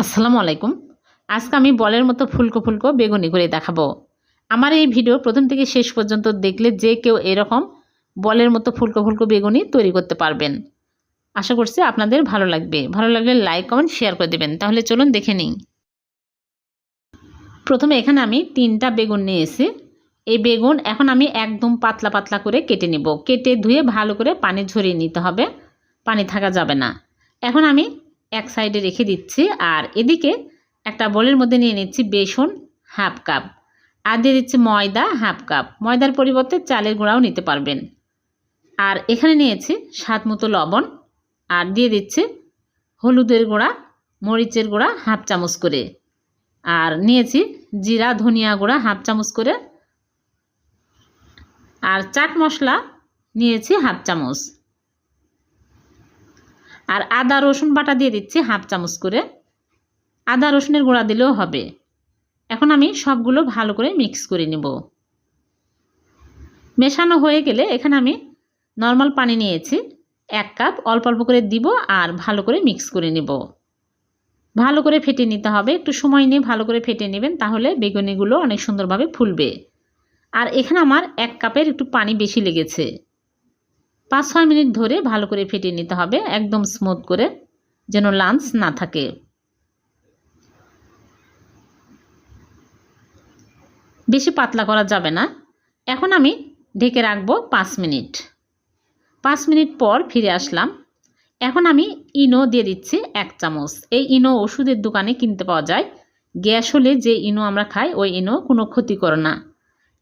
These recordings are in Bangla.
আসসালামু আলাইকুম। আজকে আমি বলের মতো ফুলকো ফুলকো বেগুনি করে দেখাবো। আমার এই ভিডিও প্রথম থেকে শেষ পর্যন্ত দেখলে যে কেউ এরকম বলের মতো ফুলকো ফুলকো বেগুনি তৈরি করতে পারবেন। আশা করছি আপনাদের ভালো লাগবে। ভালো লাগলে লাইক, কমেন্ট, শেয়ার করে দেবেন। তাহলে চলুন দেখে নিই। প্রথমে এখানে আমি তিনটা বেগুন নিয়েছি। এই বেগুন এখন আমি একদম পাতলা পাতলা করে কেটে নেব। কেটে ধুয়ে ভালো করে পানি ঝরিয়ে নিতে হবে। পানি থাকা যাবে না। এখন আমি এক সাইডে রেখে দিচ্ছি আর এদিকে একটা বলের মধ্যে নিয়ে নিচ্ছি বেসন হাফ কাপ। আর দিয়ে দিচ্ছি ময়দা হাফ কাপ। ময়দার পরিবর্তে চালের গুঁড়াও নিতে পারবেন। আর এখানে নিয়েছি স্বাদ মতো লবণ। আর দিয়ে দিচ্ছি হলুদের গুঁড়া, মরিচের গুঁড়া হাফ চামচ করে। আর নিয়েছি জিরা, ধনিয়া গুঁড়া হাফ চামচ করে। আর চাট মশলা নিয়েছি হাফ চামচ। আর আদা, রসুন বাটা দিয়ে দিচ্ছি হাফ চামচ করে। আদা, রসুনের গুঁড়া দিলেও হবে। এখন আমি সবগুলো ভালো করে মিক্স করে নেব। মেশানো হয়ে গেলে এখানে আমি নর্মাল পানি নিয়েছি। এক কাপ অল্প অল্প করে দিব আর ভালো করে মিক্স করে নেব। ভালো করে ফেটে নিতে হবে। একটু সময় নিয়ে ভালো করে ফেটে নেবেন তাহলে বেগুনিগুলো অনেক সুন্দরভাবে ফুলবে। আর এখানে আমার এক কাপের একটু পানি বেশি লেগেছে। পাঁচ ছয় মিনিট ধরে ভালো করে ফেটিয়ে নিতে হবে, একদম স্মুথ করে, যেন লাঞ্চ না থাকে। বেশি পাতলা করা যাবে না। এখন আমি ঢেকে রাখব পাঁচ মিনিট। পাঁচ মিনিট পর ফিরে আসলাম। এখন আমি ইনো দিয়ে দিচ্ছি এক চামচ। এই ইনো ওষুধের দোকানে কিনতে পাওয়া যায়। গ্যাস হলে যে ইনো আমরা খাই, ওই ইনো কোনো ক্ষতি করে না।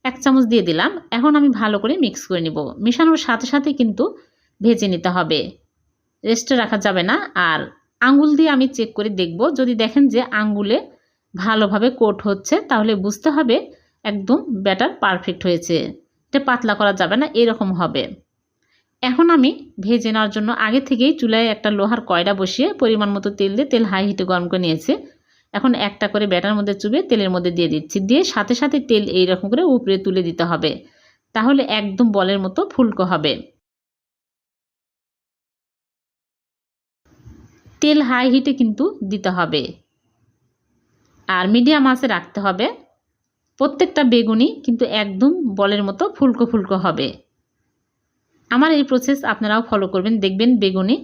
এক চামচ দিয়ে দিলাম। এখন আমি ভালো করে মিক্স করে নিব। মেশানোর সাথে সাথে কিন্তু ভেজে নিতে হবে। রেস্টে রাখা যাবে না। আর আঙ্গুল দিয়ে আমি চেক করে দেখব। যদি দেখেন যে আঙ্গুলে ভালোভাবে কোট হচ্ছে, তাহলে বুঝতে হবে একদম ব্যাটার পারফেক্ট হয়েছে। এটা পাতলা করা যাবে না, এরকম হবে। এখন আমি ভেজে নেওয়ার জন্য আগে থেকেই চুলায় একটা লোহার কয়লা বসিয়ে পরিমাণ মতো তেল দিয়ে, তেল হাই হিটে গরম করে নিয়েছি। এখন একটা করে ব্যাটার মধ্যে চুবে তেলের মধ্যে দিয়ে দিচ্ছি। দিয়ে সাথে সাথে তেল এইরকম করে উপরে তুলে দিতে হবে। তাহলে একদম বলের মতো ফুলকো হবে। তেল হাই হিটে কিন্তু দিতে হবে। আর মিডিয়াম আঁচে রাখতে হবে। প্রত্যেকটা বেগুনি কিন্তু একদম বলের মতো ফুলকো ফুলকো হবে। আমার এই প্রসেস আপনারাও ফলো করবেন, দেখবেন বেগুনি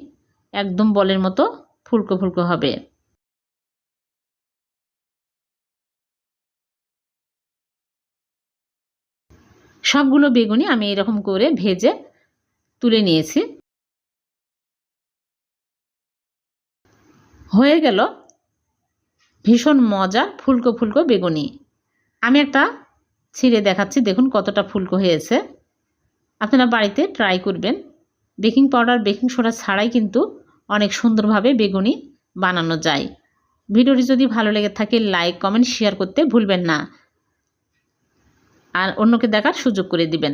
একদম বলের মতো ফুলকো ফুলকো হবে। সবগুলো বেগুনি আমি এরকম করে ভেজে তুলে নিয়েছি। হয়ে গেল ভীষণ মজা ফুলকো ফুলকো বেগুনি। আমি একটা ছিঁড়ে দেখাচ্ছি, দেখুন কতটা ফুলকো হয়েছে। আপনারা বাড়িতে ট্রাই করবেন। বেকিং পাউডার, বেকিং সোডা ছাড়াই কিন্তু অনেক সুন্দরভাবে বেগুনি বানানো যায়। ভিডিওটি যদি ভালো লেগে থাকে লাইক কমেন্ট শেয়ার করতে ভুলবেন না। আর অন্যকে দেখার সুযোগ করে দিবেন।